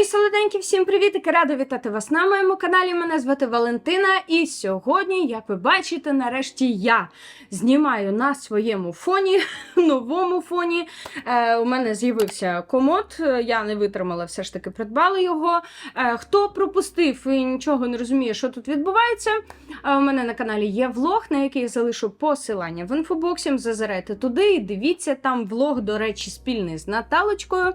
Мої солоденькі, всім привіт! і Рада вітати вас на моєму каналі. Мене звати Валентина. І сьогодні, як ви бачите, нарешті я знімаю на своєму фоні, новому фоні. Е, у мене з'явився комод. е, Я не витримала, все ж таки придбала його. Е, хто пропустив і нічого не розуміє, що тут відбувається. е, у мене на каналі є влог, на який я залишу посилання в інфобоксі. Зазирайте туди і дивіться там влог, до речі, спільний з Наталочкою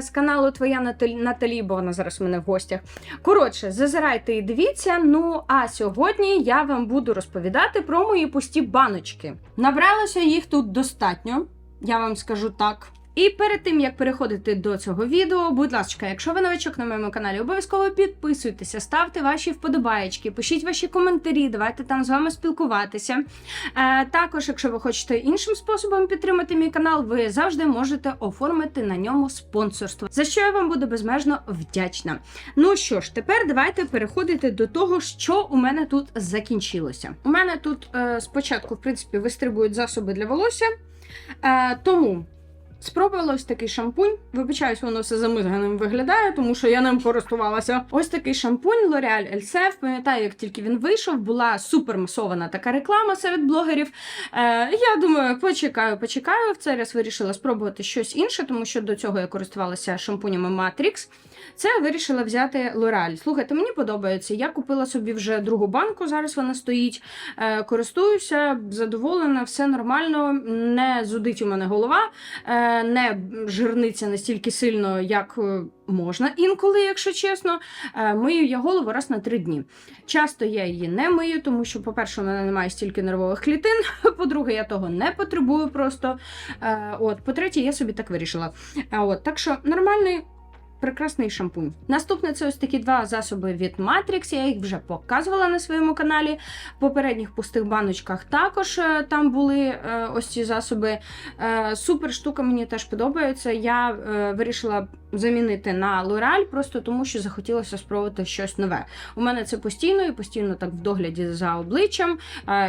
з каналу Твоя Наталі, Наталі, бо вона зараз у мене в гостях. Коротше, зазирайте і дивіться. Ну а сьогодні я вам буду розповідати про мої пусті баночки. Набралося їх тут достатньо, я вам скажу так. І перед тим як переходити до цього відео, будь ласка, якщо ви новичок на моєму каналі, обов'язково підписуйтеся, ставте ваші вподобаєчки, пишіть ваші коментарі, давайте там з вами спілкуватися. Е, також, якщо ви хочете іншим способом підтримати мій канал, ви завжди можете оформити на ньому спонсорство, за що я вам буду безмежно вдячна. Ну що ж, тепер давайте переходити до того, що у мене тут закінчилося. У мене тут е, спочатку, в принципі, вистрибують засоби для волосся. Е, тому спробувала ось такий шампунь. Вибачаюсь, воно все замизганим виглядає, тому що я ним користувалася. Ось такий шампунь L'Oreal Elsef. Пам'ятаю, як тільки він вийшов, була супер масована така реклама серед блогерів. Е, я думаю, почекаю, почекаю. В цей раз вирішила спробувати щось інше, тому що до цього я користувалася шампунями Matrix. Це вирішила взяти L'Oreal. Слухайте, мені подобається. Я купила собі вже другу банку, зараз вона стоїть. Е, користуюся, задоволена, все нормально, не зудить у мене голова, е, не жирниться настільки сильно, як е, можна інколи, якщо чесно. Е, мию я голову раз на три дні. Часто я її не мию, тому що, по-перше, у мене немає стільки нервових клітин. По-друге, я того не потребую просто. Е, От, по-третє, я собі так вирішила. От, так що нормальний. Прекрасний шампунь. Наступне це ось такі два засоби від Matrix. Я їх вже показувала на своєму каналі. В попередніх пустих баночках також е, там були е, ось ці засоби. Е, Супер штука мені теж подобається. Я вирішила замінити на L'Oreal просто тому, що захотілося спробувати щось нове. У мене це постійно і постійно так в догляді за обличчям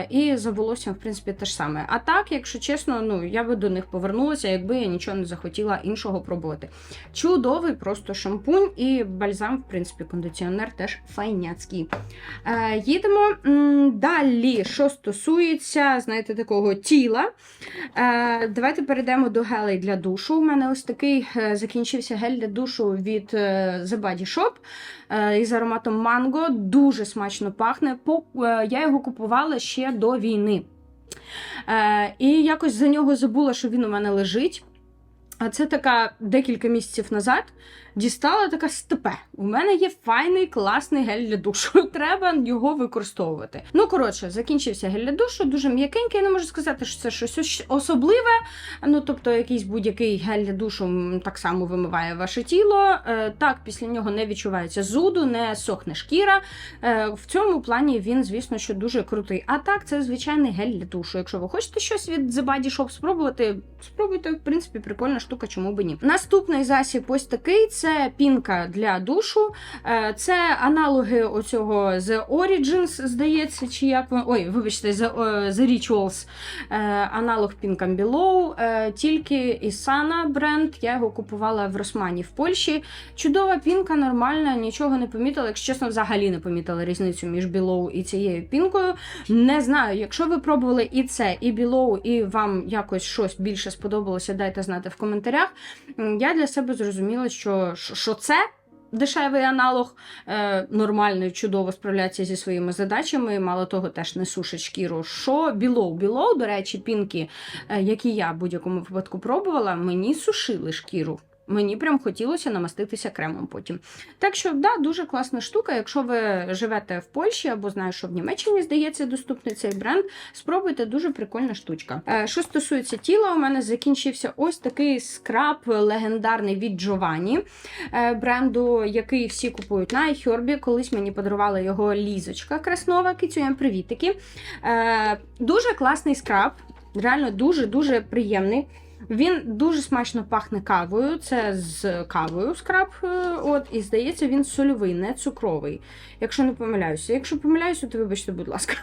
і за волоссям, в принципі, те ж саме. А так, якщо чесно, ну я би до них повернулася, якби я нічого не захотіла іншого пробувати. Чудовий просто шампунь і бальзам, в принципі, кондиціонер теж файняцький. Е, їдемо далі, що стосується, знаєте, такого тіла. Е, давайте перейдемо до гелей для душу. У мене ось такий е, закінчився гель для душу від е, The Body Shop е, із ароматом манго. Дуже смачно пахне. Я його купувала ще до війни. І якось за нього забула, що він у мене лежить. А це така декілька місяців назад дістала така степе. У мене є файний класний гель для душу. Треба його використовувати. Ну, коротше, закінчився гель для душу, дуже м'якенький. Не можу сказати, що це щось особливе. Ну, тобто, якийсь будь-який гель для душу так само вимиває ваше тіло. Е, так, після нього не відчувається зуду, не сохне шкіра. Е, в цьому плані він, звісно, що дуже крутий. А так, це звичайний гель для душу. Якщо ви хочете щось від The Body Shop спробувати, спробуйте, в принципі, прикольна штука, чому б ні. Наступний засіб ось такий: це пінка для душу. Е, Це аналоги оцього The Origins, здається, чи як Ой, вибачте, The, е, The Rituals. Е, Аналог Pink and Below, тільки Isana бренд. Я його купувала в Росмані в Польщі. Чудова пінка, нормальна, нічого не помітила. Якщо чесно, взагалі не помітила різницю між Below і цією пінкою. Не знаю, якщо ви пробували і це, і Below, і вам якось щось більше сподобалося, дайте знати в коментарях. М, Я для себе зрозуміла, що, що це. Дешевий аналог е, і чудово справляється зі своїми задачами. Мало того, теж не сушить шкіру. Що білоу? Білоу, до речі, пінки, е, які я в будь-якому випадку пробувала, мені сушили шкіру. Мені прям хотілося намаститися кремом потім. Так що, да, дуже класна штука. Якщо ви живете в Польщі або знаю, що в Німеччині здається доступний цей бренд, спробуйте дуже прикольна штучка. Е, Що стосується тіла, у мене закінчився ось такий скраб легендарний від Giovanni е, бренду, який всі купують на iHerb. Колись мені подарувала його Лізочка Краснова, кицюєм привітики. Е, Дуже класний скраб, реально дуже-дуже приємний. Він дуже смачно пахне кавою. Це з кавою скраб. е, От, і здається, він сольовий, не цукровий. Якщо не помиляюся. Якщо помиляюся, то вибачте, будь ласка.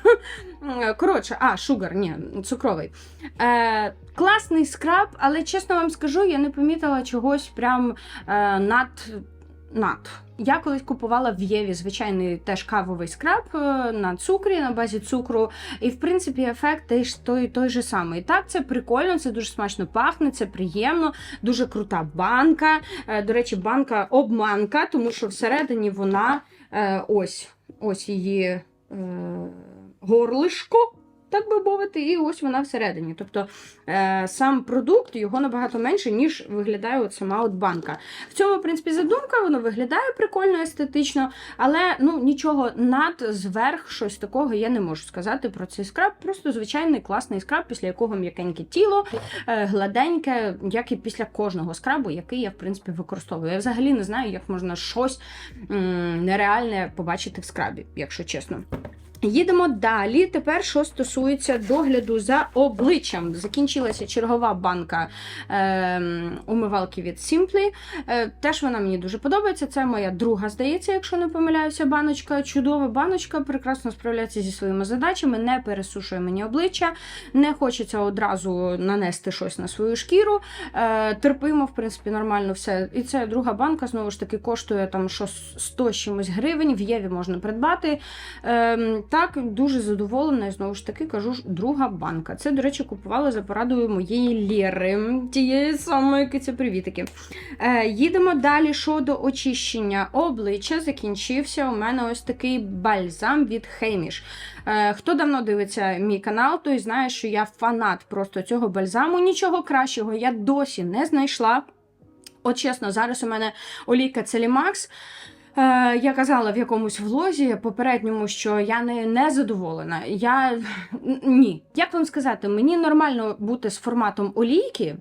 Е, Коротше, а, шугар, ні, цукровий. Е, класний скраб, але чесно вам скажу, я не помітила чогось прям е, над над. Я колись купувала в Єві звичайний теж кавовий скраб е, на цукрі, на базі цукру. І в принципі ефект теж той, той же самий. Так, це прикольно, це дуже смачно пахне, це приємно, дуже крута банка. Е, До речі, банка обманка, тому що всередині вона е, ось ось її горлишко. Так би мовити, і ось вона всередині. Тобто е, сам продукт його набагато менше, ніж виглядає от сама от банка. В цьому, в принципі, задумка, воно виглядає прикольно, естетично, але ну нічого над зверх, щось такого я не можу сказати про цей скраб. Просто звичайний класний скраб, після якого м'якеньке тіло, е, гладеньке, як і після кожного скрабу, який я в принципі використовую. Я взагалі не знаю, як можна щось нереальне побачити в скрабі, якщо чесно. Їдемо далі. Тепер, що стосується догляду за обличчям. Закінчилася чергова банка е, умивалки від Simply. Е, теж вона мені дуже подобається. Це моя друга, здається, якщо не помиляюся, баночка. Чудова баночка, прекрасно справляється зі своїми задачами, не пересушує мені обличчя, не хочеться одразу нанести щось на свою шкіру. Е, терпимо, в принципі, нормально все. І це друга банка, знову ж таки, коштує там що 100 з чимось гривень. В Єві можна придбати. Е, так, дуже задоволена, і знову ж таки кажу друга банка. Це, до речі, купувала за порадою моєї Лєри, тієї самої киця привітики. Е, їдемо далі щодо очищення обличчя. Закінчився у мене ось такий бальзам від Хейміш. Е, хто давно дивиться мій канал, той знає, що я фанат просто цього бальзаму. Нічого кращого я досі не знайшла. От чесно, зараз у мене олійка Целімакс. Е, я казала в якомусь влозі попередньому, що я не, не задоволена. Я ні. Як вам сказати, мені нормально бути з форматом олійки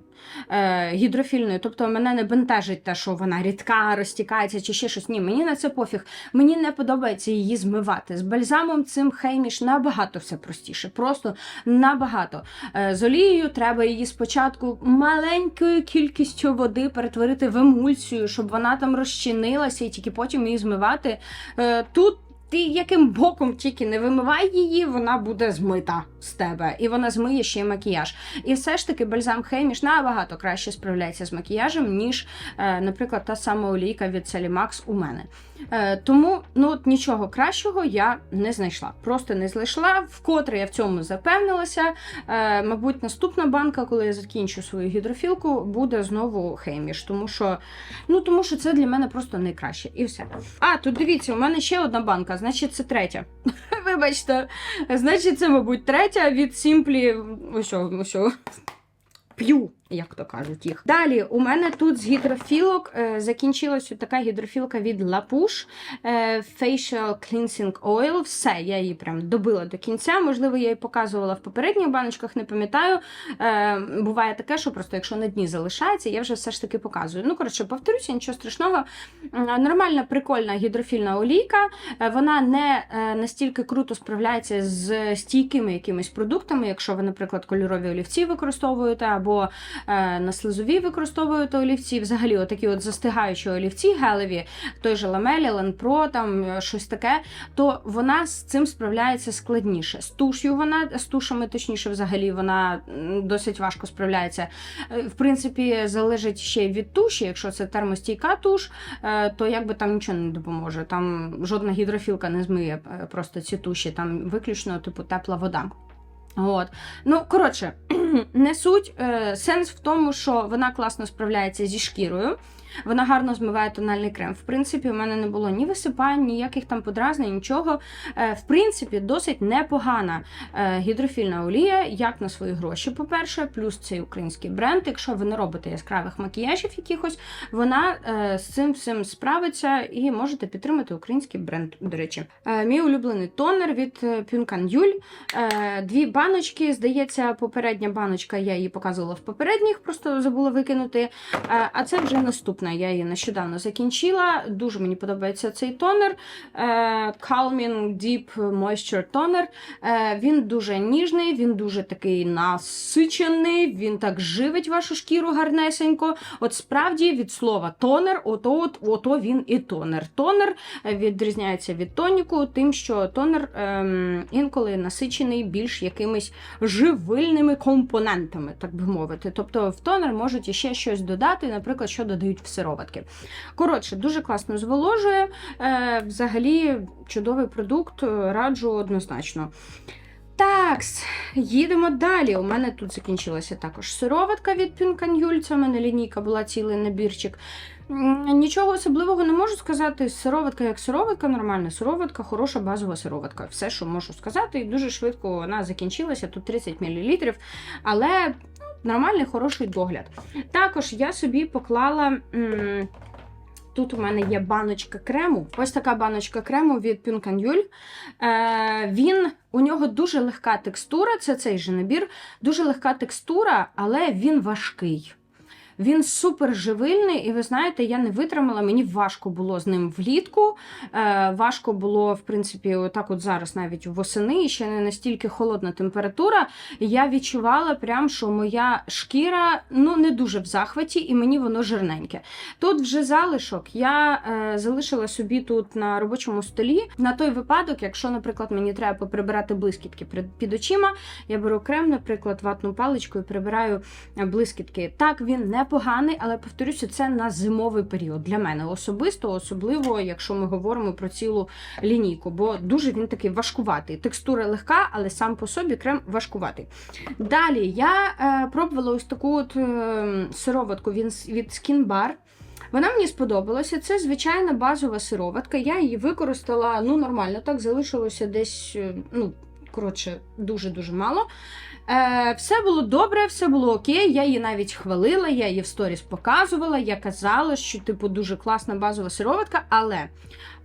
е, гідрофільної, тобто мене не бентежить те, що вона рідка, розтікається чи ще щось. Ні, мені на це пофіг. Мені не подобається її змивати. З бальзамом цим хейміш набагато все простіше. Просто набагато. Е, з олією треба її спочатку маленькою кількістю води перетворити в емульсію, щоб вона там розчинилася і тільки потім її змивати. Е, тут ти яким боком тільки не вимивай її, вона буде змита з тебе, і вона змиє ще й макіяж. І все ж таки бальзам Хейміш набагато краще справляється з макіяжем, ніж, е, наприклад, та сама олійка від Sally у мене. Е, тому ну от нічого кращого я не знайшла. Просто не знайшла. Вкотре я в цьому запевнилася. Е, мабуть, наступна банка, коли я закінчу свою гідрофілку, буде знову Хейміш, тому що ну тому що це для мене просто найкраще. І все. А, тут дивіться, у мене ще одна банка, значить, це третя. Вибачте, значить, це, мабуть, третя від Сімплі. Ось, що, ось. що. П'ю, як то кажуть їх. Далі у мене тут з гідрофілок е, закінчилась така гідрофілка від La е, Facial Cleansing Oil. Все, я її прям добила до кінця. Можливо, я її показувала в попередніх баночках, не пам'ятаю. Е, буває таке, що просто якщо на дні залишається, я вже все ж таки показую. Ну, коротше, повторюся, нічого страшного. Нормальна, прикольна гідрофільна олійка. Вона не настільки круто справляється з стійкими якимись продуктами, якщо ви, наприклад, кольорові олівці використовуєте, або на слизові використовуєте олівці. Взагалі, отакі от застигаючі олівці гелеві, той же ламелі, ленпро, там е, щось таке, то вона з цим справляється складніше. З туш'ю вона, з тушами, точніше, взагалі, вона досить важко справляється. Е, В принципі, залежить ще від туші, якщо це термостійка туш, е, то якби там нічого не допоможе. Там жодна гідрофілка не змиє е, просто ці туші, там виключно типу тепла вода. От. Ну, коротше, не суть. Е, сенс в тому, що вона класно справляється зі шкірою. Вона гарно змиває тональний крем. В принципі, у мене не було ні висипань, ніяких там подразнень, нічого. Е, в принципі, досить непогана е, гідрофільна олія, як на свої гроші, по-перше, плюс цей український бренд. Якщо ви не робите яскравих макіяжів якихось, вона е, з цим всім справиться і можете підтримати український бренд, до речі. Мій улюблений тонер від Пюнкан Юль. Дві баночки. Здається, попередня баночка, я її показувала в попередніх, просто забула викинути. А це вже наступна. Я її нещодавно закінчила. Дуже мені подобається цей тонер. Е, Calming Deep Moisture Toner. Е, він дуже ніжний, він дуже такий насичений, він так живить вашу шкіру гарнесенько. От справді від слова тонер, ото, от, ото він і тонер. Тонер е, відрізняється від тоніку, тим, що тонер ем, інколи насичений більш якимись живильними компонентами, так би мовити. Тобто в тонер можуть іще щось додати, наприклад, що додають в сироватки. Коротше, дуже класно зволожує. Е, взагалі, чудовий продукт, е, раджу однозначно. Так, їдемо далі. У мене тут закінчилася також сироватка від Пінканюль. Це в мене лінійка була цілий набірчик. Нічого особливого не можу сказати. Сироватка як сироватка, нормальна сироватка, хороша базова сироватка. Все, що можу сказати, і дуже швидко вона закінчилася. Тут 30 мл, але нормальний хороший догляд. Також я собі поклала. м, Тут у мене є баночка крему. Ось така баночка крему від Пюнканюль. Е, він, у нього дуже легка текстура, це цей же набір, дуже легка текстура, але він важкий. Він супер живильний, і ви знаєте, я не витримала, мені важко було з ним влітку. Е, важко було, в принципі, отак от зараз навіть восени, і ще не настільки холодна температура. Я відчувала прям, що моя шкіра ну, не дуже в захваті, і мені воно жирненьке. Тут вже залишок я е, залишила собі тут на робочому столі на той випадок, якщо, наприклад, мені треба поприбирати блискітки під- очима, я беру крем, наприклад, ватну паличку і прибираю блискітки. Так, він непоганий, але повторюся, це на зимовий період для мене особисто, особливо, якщо ми говоримо про цілу лінійку, бо дуже він такий важкуватий. Текстура легка, але сам по собі крем важкуватий. Далі я е, пробувала ось таку от, е, сироватку від, Skin Bar. Вона мені сподобалася. Це звичайна базова сироватка. Я її використала ну, нормально, так залишилося десь, е, ну, коротше, дуже-дуже мало. Е, все було добре, все було окей. Я її навіть хвалила, я її в сторіс показувала. Я казала, що типу дуже класна базова сироватка, але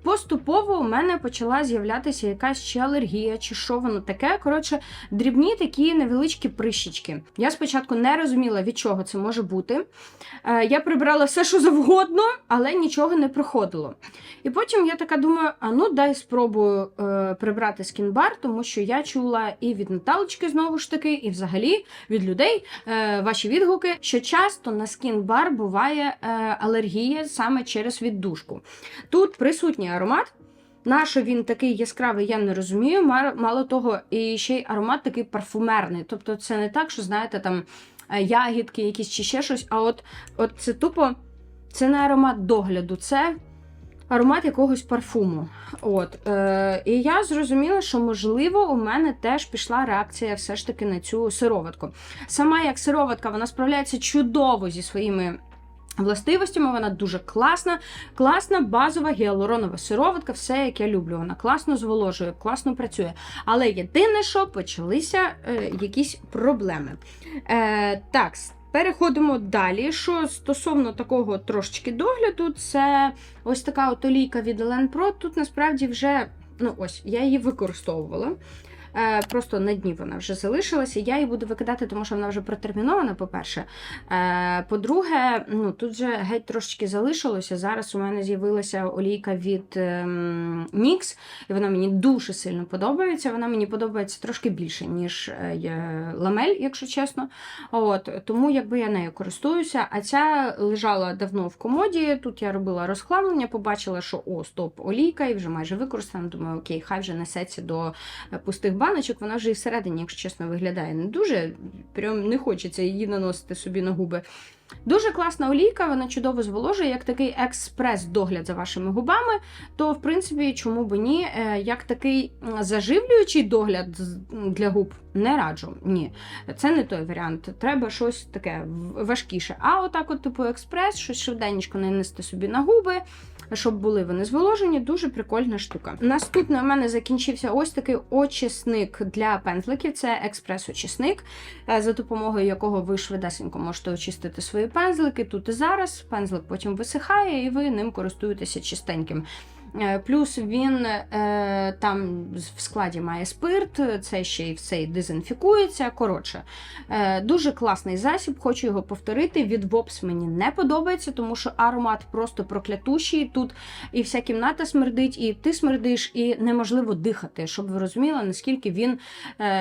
поступово у мене почала з'являтися якась чи алергія, чи що воно таке. Коротше, дрібні такі невеличкі прищічки. Я спочатку не розуміла, від чого це може бути. Е, я прибрала все, що завгодно, але нічого не проходило. І потім я така думаю: а ну дай спробую е, прибрати скінбар, тому що я чула і від Наталочки знову ж таки, і взагалі від людей е, ваші відгуки, що часто на скінбар буває алергія саме через віддушку. Тут присутній аромат. На що він такий яскравий, я не розумію. Мало того, і ще й аромат такий парфумерний. Тобто, це не так, що знаєте, там е, ягідки, якісь чи ще щось. А от, от це тупо це не аромат догляду, це аромат якогось парфуму. От, е, і я зрозуміла, що можливо у мене теж пішла реакція все ж таки на цю сироватку. Сама як сироватка, вона справляється чудово зі своїми. Властивостями вона дуже класна, класна базова гіалуронова сироватка, все як я люблю. Вона класно зволожує, класно працює. Але єдине, що почалися е, якісь проблеми. Е, так, переходимо далі. Що стосовно такого трошечки догляду, це ось така от олійка від Elen Pro. Тут насправді вже, ну ось, я її використовувала. Е, Просто на дні вона вже залишилася. Я її буду викидати, тому що вона вже протермінована, по-перше. Е, По-друге, ну тут вже геть трошечки залишилося. Зараз у мене з'явилася олійка від ем, NYX, і вона мені дуже сильно подобається. Вона мені подобається трошки більше, ніж е, ламель, якщо чесно. От, тому якби я нею користуюся. А ця лежала давно в комоді. Тут я робила розхламлення, побачила, що о, стоп, олійка, і вже майже використана. Думаю, окей, хай вже несеться до пустих баночок. Вона вже і всередині, якщо чесно, виглядає не дуже. Прям не хочеться її наносити собі на губи. Дуже класна олійка, вона чудово зволожує, як такий експрес-догляд за вашими губами. То, в принципі, чому б ні, Е, як такий заживлюючий догляд для губ не раджу. Ні, це не той варіант. Треба щось таке важкіше. А отак, от, типу, експрес, щось швиденько нанести собі на губи. Щоб були вони зволожені, дуже прикольна штука. Наступне у мене закінчився ось такий очисник для пензликів. Це експрес-очисник, е, за допомогою якого ви швидесенько можете очистити свої пензлики тут і зараз. Пензлик потім висихає, і ви ним користуєтеся чистеньким. Е, Плюс він е, там в складі має спирт, це ще й все дезінфікується. Коротше, е, дуже класний засіб, хочу його повторити. Від Вопс мені не подобається, тому що аромат просто проклятущий. Тут і вся кімната смердить, і ти смердиш, і неможливо дихати, щоб ви розуміли, наскільки він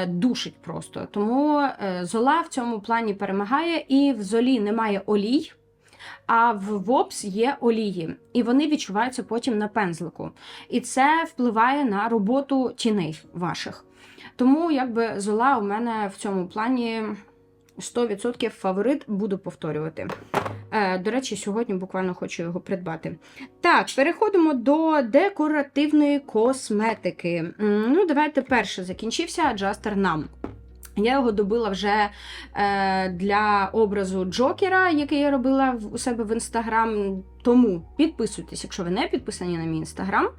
душить просто. Тому зола в цьому плані перемагає, і в золі немає олій. А в ВОПС є олії, і вони відчуваються потім на пензлику. І це впливає на роботу тіней ваших. Тому якби зола у мене в цьому плані 100% фаворит, буду повторювати. Е, До речі, сьогодні буквально хочу його придбати. Так, переходимо до декоративної косметики. Ну, давайте перше закінчився аджастер нам. Я його добила вже е, для образу Джокера, який я робила у себе в інстаграм. Тому підписуйтесь, якщо ви не підписані на мій інстаграм.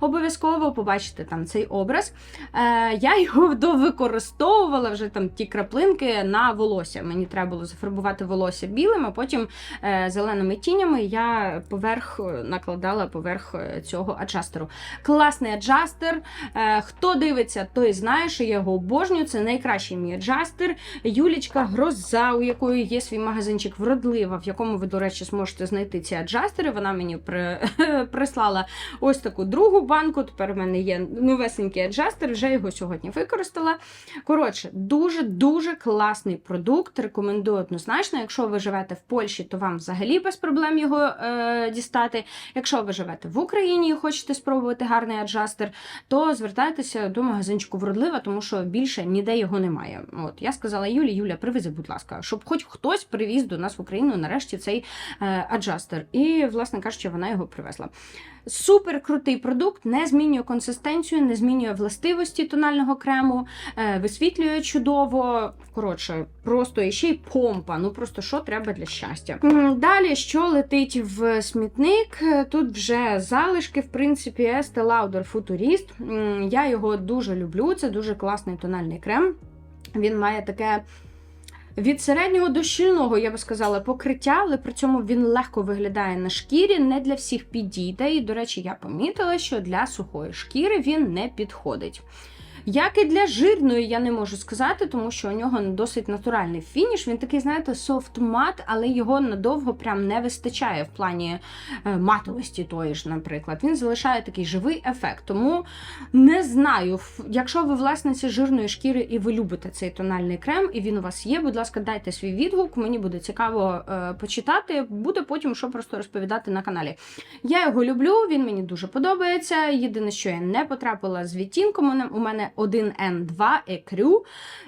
Обов'язково побачите там цей образ. Е, я його довикористовувала вже там ті краплинки на волосся. Мені треба було зафарбувати волосся білим, а потім е, зеленими тінями я поверх е, накладала поверх е, цього аджастеру. Класний аджастер. Е, хто дивиться, той знає, що я його обожнюю. Це найкращий мій аджастер. Юлічка Гроза, у якої є свій магазинчик вродлива, в якому ви, до речі, зможете знайти ці аджастери. Вона мені при... прислала ось таку другу банку. Тепер у мене є новесенький аджастер, вже його сьогодні використала. Коротше, дуже-дуже класний продукт. Рекомендую однозначно. Якщо ви живете в Польщі, то вам взагалі без проблем його е, дістати. Якщо ви живете в Україні і хочете спробувати гарний аджастер, то звертайтеся до магазинчику вродлива, тому що більше ніде його немає. От я сказала Юлі, Юля, привези, будь ласка, щоб хоч хтось привіз до нас в Україну нарешті цей е, аджастер. І, власне кажучи, вона його привезла. Супер крутий продукт, не змінює консистенцію, не змінює властивості тонального крему, е, висвітлює чудово. Коротше, просто і ще й помпа. Ну просто що треба для щастя. Далі, що летить в смітник? Е, Тут вже залишки, в принципі, Estee Lauder Futurist. Я його дуже люблю. Це дуже класний тональний крем. Він має таке. Від середнього до щільного, я би сказала, покриття, але при цьому він легко виглядає на шкірі, не для всіх підійде. І, до речі, я помітила, що для сухої шкіри він не підходить. Як і для жирної, я не можу сказати, тому що у нього досить натуральний фініш. Він такий, знаєте, софт-мат, але його надовго прям не вистачає в плані е, матовості тої ж, наприклад. Він залишає такий живий ефект. Тому не знаю, якщо ви власниця жирної шкіри і ви любите цей тональний крем, і він у вас є, будь ласка, дайте свій відгук. Мені буде цікаво е, почитати. Буде потім що просто розповідати на каналі. Я його люблю, він мені дуже подобається. Єдине, що я не потрапила з відтінком, у мене 1N2 екрю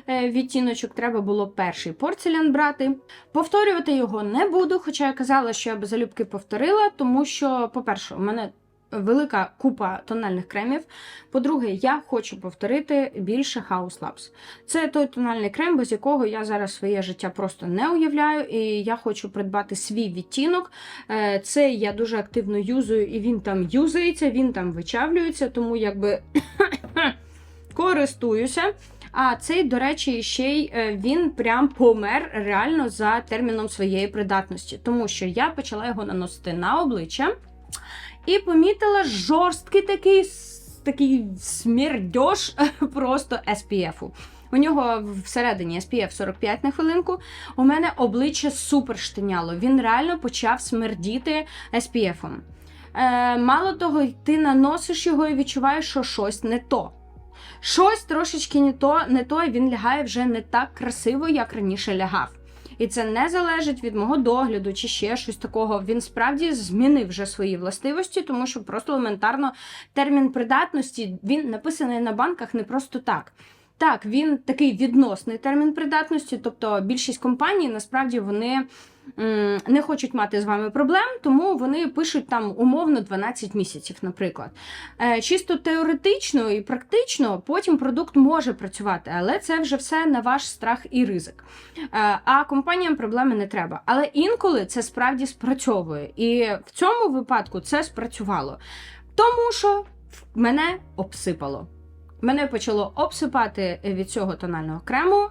е, відтіночок. Треба було перший порцелян брати. Повторювати його не буду, хоча я казала, що я би залюбки повторила, тому що, по-перше, у мене. Велика купа тональних кремів. По-друге, я хочу повторити більше House Labs. Це той тональний крем, без якого я зараз своє життя просто не уявляю, і я хочу придбати свій відтінок. Е, Цей я дуже активно юзаю, і він там юзається, він там вичавлюється, тому якби користуюся. А цей, до речі, ще й е, він прям помер реально за терміном своєї придатності, тому що я почала його наносити на обличчя і помітила жорсткий такий, такий смердьош просто SPF-у. У нього всередині SPF 45 на хвилинку. У мене обличчя супер штиняло. Він реально почав смердіти SPF-ом. Е, мало того, ти наносиш його і відчуваєш, що щось не то. Щось трошечки не то, не то, він лягає вже не так красиво, як раніше лягав. І це не залежить від мого догляду чи ще щось такого. Він справді змінив вже свої властивості, тому що просто елементарно термін придатності він написаний на банках не просто так. Так, він такий відносний термін придатності, тобто більшість компаній насправді вони не хочуть мати з вами проблем, тому вони пишуть там умовно 12 місяців, наприклад. Е, Чисто теоретично і практично потім продукт може працювати, але це вже все на ваш страх і ризик. Е, А компаніям проблеми не треба. Але інколи це справді спрацьовує. І в цьому випадку це спрацювало. Тому що мене обсипало. Мене почало обсипати від цього тонального крему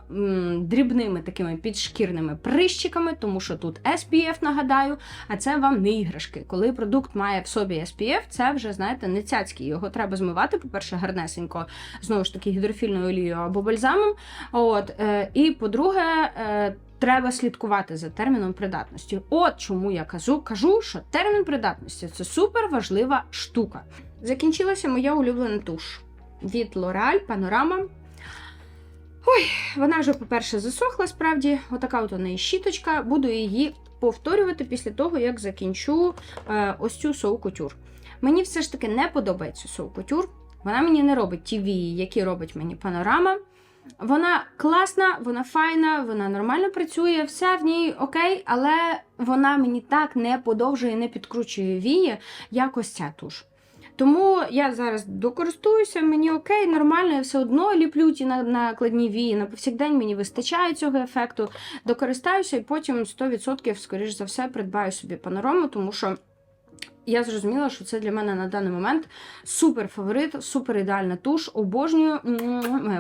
дрібними такими підшкірними прищиками, тому що тут SPF, нагадаю, а це вам не іграшки. Коли продукт має в собі SPF, це вже, знаєте, не цяцький. Його треба змивати, по-перше, гарнесенько, знову ж таки, гідрофільною олією або бальзамом. От, е, і по-друге, е, треба слідкувати за терміном придатності. От чому я кажу, кажу, що термін придатності це супер важлива штука. Закінчилася моя улюблена туш від L'Oreal Panorama. Ой, вона вже, по-перше, засохла справді. Отака от у неї щіточка. Буду її повторювати після того, як закінчу е, ось цю соу кутюр. Мені все ж таки не подобається соу кутюр. Вона мені не робить ті вії, які робить мені панорама. Вона класна, вона файна, вона нормально працює, все в ній окей, але вона мені так не подовжує, не підкручує вії, як ось ця туш. Тому я зараз докористуюся, мені окей, нормально, я все одно ліплю ті накладні вії. На повсякдень мені вистачає цього ефекту. Докористаюся і потім 100% скоріш за все придбаю собі панорому, тому що. Я зрозуміла, що це для мене на даний момент супер фаворит, супер ідеальна туш. Обожнюю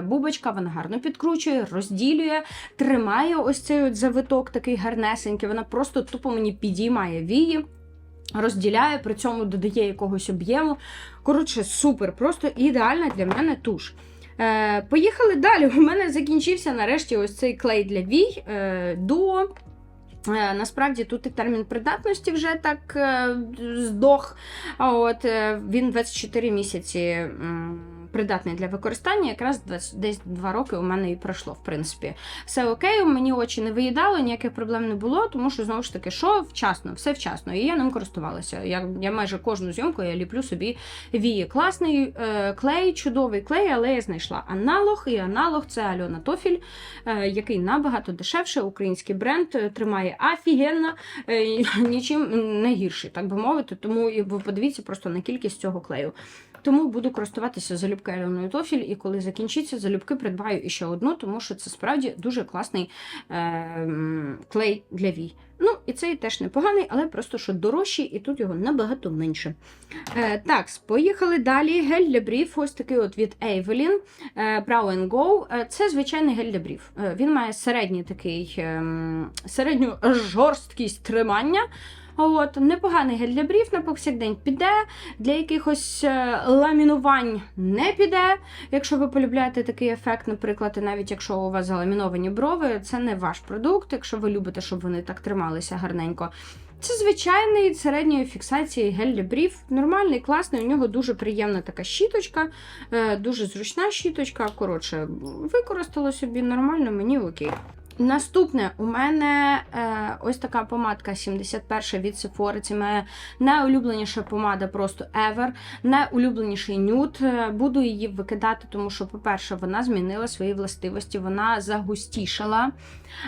бубочка, вона гарно підкручує, розділює, тримає ось цей от завиток такий гарнесенький. Вона просто тупо мені підіймає вії, розділяє, при цьому додає якогось об'єму. Коротше, супер, просто ідеальна для мене туш. Е, поїхали далі. У мене закінчився нарешті ось цей клей для вій. Е, до Е, Насправді тут і термін придатності вже так е, здох. От е, він 24 місяці придатний для використання. Якраз десь 2 роки у мене і пройшло, в принципі. Все окей, мені очі не виїдало, ніяких проблем не було, тому що знову ж таки, що вчасно, все вчасно. І я ним користувалася. Я, я майже кожну зйомку я ліплю собі вії. Класний е, клей, чудовий клей, але я знайшла аналог, і аналог це Альона Тофіль е, який набагато дешевше, український бренд е, тримає офігенно, е, нічим не гірший, так би мовити. Тому ви подивіться просто на кількість цього клею. Тому буду користуватися залюбки Альоною Тофіль, і коли закінчиться, залюбки придбаю іще одну, тому що це справді дуже класний е, клей для вій. Ну, і цей теж непоганий, але просто що дорожчий, і тут його набагато менше. Е, так, поїхали далі. Гель для брів, ось такий от від Evelyn. Е, Brow Go. Е, Це звичайний гель для брів. Е, Він має середній такий ем, середню жорсткість тримання. От, непоганий гель для брів на повсякдень піде, для якихось е, ламінувань не піде. Якщо ви полюбляєте такий ефект, наприклад, і навіть якщо у вас заламіновані брови, це не ваш продукт, якщо ви любите, щоб вони так трималися гарненько. Це звичайний середньої фіксації гель для брів. Нормальний, класний. У нього дуже приємна така щіточка, е, дуже зручна щіточка. Коротше, використала собі нормально, мені окей. Наступне у мене е, ось така помадка 71 від Sephora. Це моя найулюбленіша помада просто ever. Найулюбленіший нюд. Е, Буду її викидати, тому що, по-перше, вона змінила свої властивості, вона загустішала,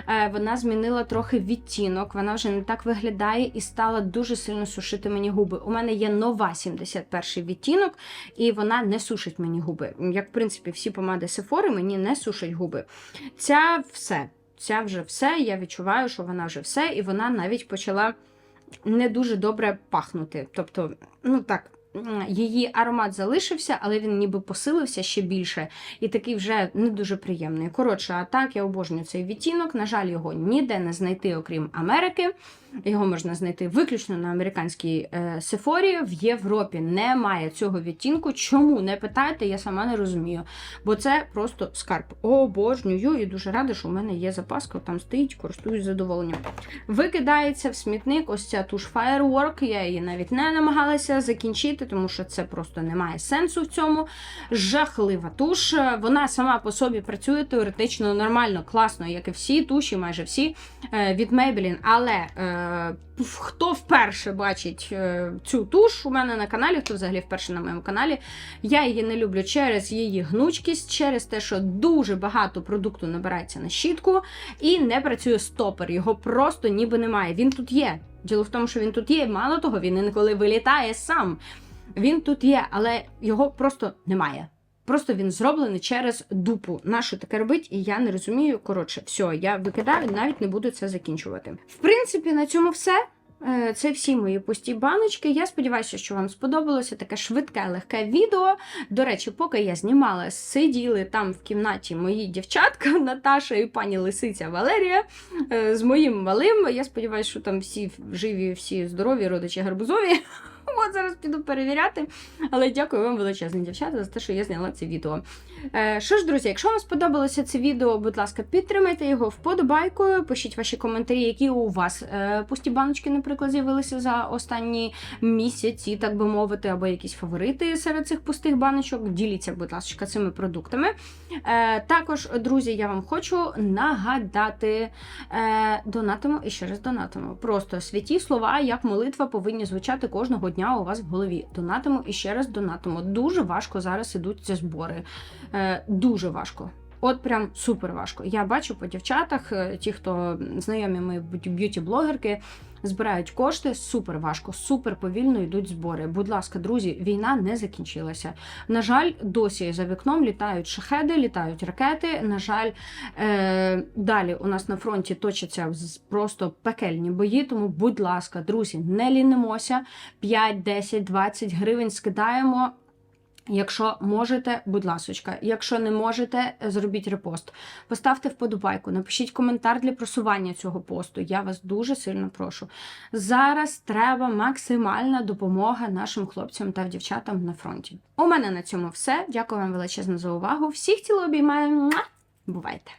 е, вона змінила трохи відтінок, вона вже не так виглядає і стала дуже сильно сушити мені губи. У мене є нова 71 відтінок, і вона не сушить мені губи. Як, в принципі, всі помади Sephora мені не сушать губи. Ця все. Ця вже все. Я відчуваю, що вона вже все, і вона навіть почала не дуже добре пахнути. Тобто, ну так. Її аромат залишився, але він ніби посилився ще більше, і такий вже не дуже приємний. Коротше, а так я обожнюю цей відтінок. На жаль, його ніде не знайти, окрім Америки. Його можна знайти виключно на американській Сефорі. В Європі немає цього відтінку. Чому не питайте, я сама не розумію. Бо це просто скарб. Обожнюю і дуже рада, що у мене є запаска, там стоїть, користуюсь задоволенням. Викидається в смітник ось ця туш Firework. Я її навіть не намагалася закінчити, тому що це просто не має сенсу в цьому. Жахлива туш. Вона сама по собі працює теоретично нормально, класно, як і всі туші, майже всі е, від Maybelline. Але е, хто вперше бачить е, цю туш у мене на каналі, хто взагалі вперше на моєму каналі, я її не люблю через її гнучкість, через те, що дуже багато продукту набирається на щітку і не працює стопер. Його просто ніби немає. Він тут є. Діло в тому, що він тут є. Мало того, він інколи вилітає сам. Він тут є, але його просто немає. Просто він зроблений через дупу. Нащо таке робить? І я не розумію. Коротше, все, я викидаю, навіть не буду це закінчувати. В принципі, на цьому все. Е, Це всі мої пусті баночки. Я сподіваюся, що вам сподобалося таке швидке, легке відео. До речі, поки я знімала, сиділи там в кімнаті мої дівчатка Наташа і пані Лисиця Валерія е, з моїм малим. Я сподіваюся, що там всі живі, всі здорові, родичі гарбузові. От зараз піду перевіряти. Але дякую вам величезне, дівчата, за те, що я зняла це відео. Е, що ж, друзі, якщо вам сподобалося це відео, будь ласка, підтримайте його вподобайкою, пишіть ваші коментарі, які у вас е, пусті баночки, наприклад, з'явилися за останні місяці, так би мовити, або якісь фаворити серед цих пустих баночок. Діліться, будь ласка, цими продуктами. Е, також, друзі, я вам хочу нагадати, донатимо і ще раз донатимо. Просто святі слова, як молитва, повинні звучати кожного дня у вас в голові. Донатимо і ще раз донатимо. Дуже важко зараз ідуть ці збори. Е, дуже важко. От прям супер важко. Я бачу по дівчатах, е, ті, хто знайомі мої б'юті-блогерки, збирають кошти. Супер важко, супер повільно йдуть збори. Будь ласка, друзі, війна не закінчилася. На жаль, досі за вікном літають шахеди, літають ракети. На жаль, е- далі у нас на фронті точаться просто пекельні бої. Тому, будь ласка, друзі, не лінимося. 5, 10, 20 гривень скидаємо. Якщо можете, будь ласочка. Якщо не можете, зробіть репост. Поставте вподобайку, напишіть коментар для просування цього посту. Я вас дуже сильно прошу. Зараз треба максимальна допомога нашим хлопцям та дівчатам на фронті. У мене на цьому все. Дякую вам величезно за увагу. Всіх ціло обіймаю. Бувайте!